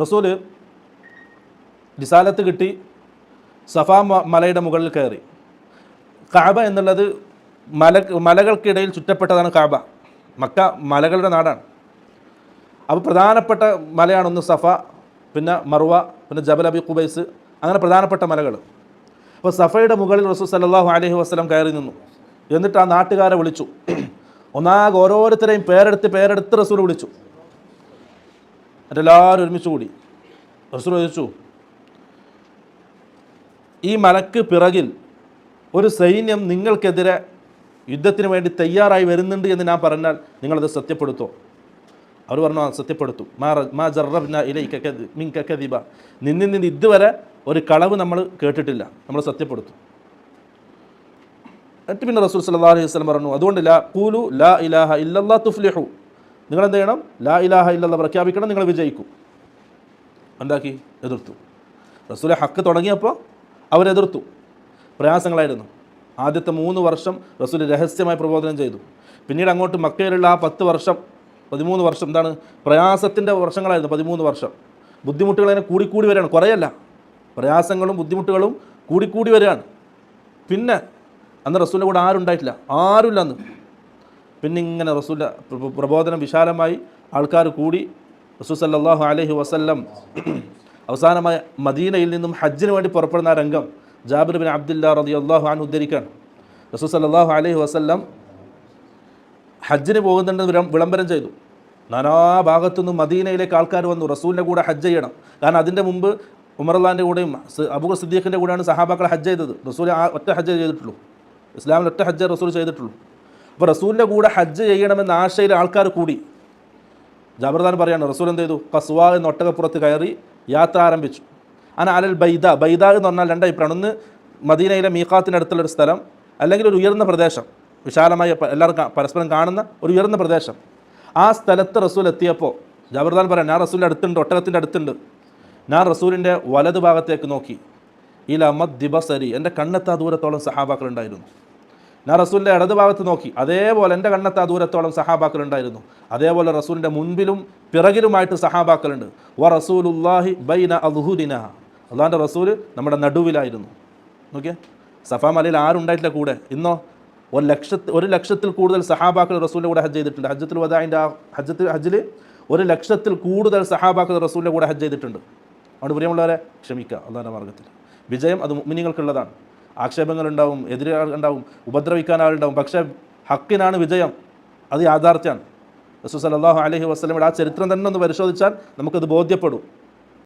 റസൂൽ റിസാലത്ത് കിട്ടി സഫാ മലയുടെ മുകളിൽ കയറി. കാബ എന്നുള്ളത് മല മലകൾക്കിടയിൽ ചുറ്റപ്പെട്ടതാണ് കാബ. മക്ക മലകളുടെ നാടാണ്. അപ്പോൾ പ്രധാനപ്പെട്ട മലയാണ് ഒന്ന് സഫ പിന്നെ മറുവ പിന്നെ ജബൽ അബി കുബൈസ് അങ്ങനെ പ്രധാനപ്പെട്ട മലകൾ അപ്പോൾ സഫയുടെ മുകളിൽ റസൂൽ സല്ലാഹു അലഹി വസ്ലം കയറി നിന്നു. എന്നിട്ട് ആ നാട്ടുകാരെ വിളിച്ചു. ഒന്നാകെ ഓരോരുത്തരെയും പേരെടുത്ത് പേരെടുത്ത് റസൂൽ വിളിച്ചു. എന്നിട്ട് എല്ലാവരും ഒരുമിച്ച് കൂടി. റസൂൽ ചോദിച്ചു ഈ മലക്ക് പിറകിൽ ഒരു സൈന്യം നിങ്ങൾക്കെതിരെ യുദ്ധത്തിന് വേണ്ടി തയ്യാറായി വരുന്നുണ്ട് എന്ന് ഞാൻ പറഞ്ഞാൽ നിങ്ങളത് സത്യപ്പെടുത്തോ? അവർ പറഞ്ഞു "ആ, സത്യപ്പെടുത്തും. മാ മാ ജറബ്ന ഇലൈക കദ്- മിൻക കദിബ. നിന്നിൽ നിന്ന് ഇതുവരെ ഒരു കളവ് നമ്മൾ കേട്ടിട്ടില്ല. നമ്മൾ സത്യപ്പെടുത്തു. എന്നിട്ട് പിന്നെ റസൂൽ സല്ലാ അലൈഹി വസല്ലം പറഞ്ഞു അതുകൊണ്ട് ലാ കൂലു ലാ ഇലാഹ ഇല്ലല്ലാ തുഫ്ലിഹു. നിങ്ങൾ എന്ത് ചെയ്യണം? ലാ ഇലാഹ ഇല്ലെന്ന് പ്രഖ്യാപിക്കണം നിങ്ങൾ വിജയിക്കും. എന്താക്കി? എതിർത്തു. റസൂലെ ഹക്ക് തുടങ്ങിയപ്പോൾ അവരെതിർത്തു പ്രയാസങ്ങളായിരുന്നു. ആദ്യത്തെ മൂന്ന് വർഷം റസൂൽ രഹസ്യമായി പ്രബോധനം ചെയ്തു. പിന്നീട് അങ്ങോട്ട് മക്കയിലുള്ള ആ പത്ത് വർഷം പതിമൂന്ന് വർഷം എന്താണ്? പ്രയാസത്തിന്റെ വർഷങ്ങളായിരുന്നു പതിമൂന്ന് വർഷം. ബുദ്ധിമുട്ടുകൾ അതിനെ കൂടിക്കൂടി വരികയാണ്. കുറേയല്ല. പ്രയാസങ്ങളും ബുദ്ധിമുട്ടുകളും കൂടിക്കൂടി വരികയാണ്. പിന്നെ അന്ന് റസൂലിന്റെ കൂടെ ആരുണ്ടായിട്ടില്ല? ആരുമില്ല അന്ന് പിന്നെ ഇങ്ങനെ റസൂല പ്രബോധനം വിശാലമായി ആൾക്കാർ കൂടി റസൂൽ സല്ലാഹു അലഹി വസല്ലം അവസാനമായ മദീനയിൽ നിന്നും ഹജ്ജിന് വേണ്ടി പുറപ്പെടുന്ന രംഗം ജാബിർ ബിൻ അബ്ദുല്ല റതി അള്ളാഹു ആൻ ഉദ്ധരിക്കാണ് റസൂൽ സല്ലാഹു അലഹി വസല്ലം ഹജ്ജിന് പോകുന്നുണ്ടെന്ന് വിളം- വിളംബരം ചെയ്തു. നാനാ ഭാഗത്തുനിന്നും മദീനയിലേക്ക് ആൾക്കാർ വന്നു. റസൂലിന്റെ കൂടെ ഹജ്ജ് ചെയ്യണം. കാരണം അതിന്റെ മുമ്പ് ഉമർലാന്റെ കൂടെയും സ് അബൂർ സിദ്ദീഖിന്റെ കൂടെയാണ് സഹാബാക്കൾ ഹജ്ജ് ചെയ്തത്. റസൂൽ ആ ഒറ്റ ഹജ്ജ് ചെയ്തിട്ടുള്ളൂ. ഇസ്ലാമിൽ ഒറ്റ ഹജ്ജ് റസൂൽ ചെയ്തിട്ടുള്ളൂ. അപ്പോൾ റസൂലിന്റെ കൂടെ ഹജ്ജ് ചെയ്യണമെന്ന ആശയിൽ ആൾക്കാർ കൂടി. ജാബർദാൻ പറയാണ് റസൂൽ എന്ത് ചെയ്തു? കസ്വ എന്ന ഒട്ടകപ്പുറത്ത് കയറി യാത്ര ആരംഭിച്ചു. അന അലൽ ബൈദ ബൈദ എന്ന് പറഞ്ഞാൽ രണ്ടായി പ്രണന്ന് മദീനയിലെ മീഖാത്തിനടുത്തുള്ള ഒരു സ്ഥലം അല്ലെങ്കിൽ ഒരു ഉയർന്ന പ്രദേശം. വിശാലമായ എല്ലാവർക്കും പരസ്പരം കാണുന്ന ഒരു ഉയർന്ന പ്രദേശം. ആ സ്ഥലത്ത് റസൂൽ എത്തിയപ്പോൾ ജബർദാൻ പറയാം ഞാൻ റസൂലിന്റെ അടുത്തുണ്ട് ഒട്ടകത്തിന്റെ അടുത്തുണ്ട്. ഞാൻ റസൂലിന്റെ വലതു ഭാഗത്തേക്ക് നോക്കി. ഇല മദ്ദിബസരി. എന്റെ കണ്ണെത്താ ദൂരത്തോളം സഹാബാക്കളുണ്ടായിരുന്നു ഞാൻ റസൂലിന്റെ ഇടത് ഭാഗത്ത് നോക്കി. അതേപോലെ എന്റെ കണ്ണത്ത് ആ ദൂരത്തോളം സഹാബാക്കളുണ്ടായിരുന്നു അതേപോലെ റസൂലിന്റെ മുൻപിലും പിറകിലുമായിട്ട് സഹാബാക്കളുണ്ട്. വ റസൂലുല്ലാഹി ബൈന അദ്ഹുരിന അള്ളാഹിന്റെ റസൂൽ നമ്മുടെ നടുവിലായിരുന്നു. നോക്കിയേ. സഫാ മലയിൽ ആരുണ്ടായിട്ടില്ല കൂടെ. ഇന്നോ ഒരു ലക്ഷത്തി ഒരു ലക്ഷത്തിൽ കൂടുതൽ സഹാബാക്കൾ റസൂലിന്റെ കൂടെ ഹജ്ജ് ചെയ്തിട്ടുണ്ട്. ഹജ്ജത്തിൽ വദായിന്റെ ആ ഹജ്ജത്തിൽ ഹജ്ജിൽ ഒരു ലക്ഷത്തിൽ കൂടുതൽ സഹാബാക്കൾ റസൂലിന്റെ കൂടെ ഹജ്ജ് ചെയ്തിട്ടുണ്ട്. അതുകൊണ്ട് പ്രിയമുള്ളവരെ ക്ഷമിക്കുക. അള്ളാഹിന്റെ മാർഗത്തിൽ. വിജയം അത് മുമിനികൾക്കുള്ളതാണ് ആക്ഷേപങ്ങളുണ്ടാവും എതിരാളുണ്ടാവും ഉപദ്രവിക്കാൻ ആളുണ്ടാവും പക്ഷേ ഹക്കിനാണ് വിജയം. അത് യാഥാർത്ഥ്യമാണ് റസൂസ് അല്ലാഹു അലഹി വസ്ലമയുടെ ആ ചരിത്രം തന്നെ ഒന്ന് പരിശോധിച്ചാൽ നമുക്കത് ബോധ്യപ്പെടും.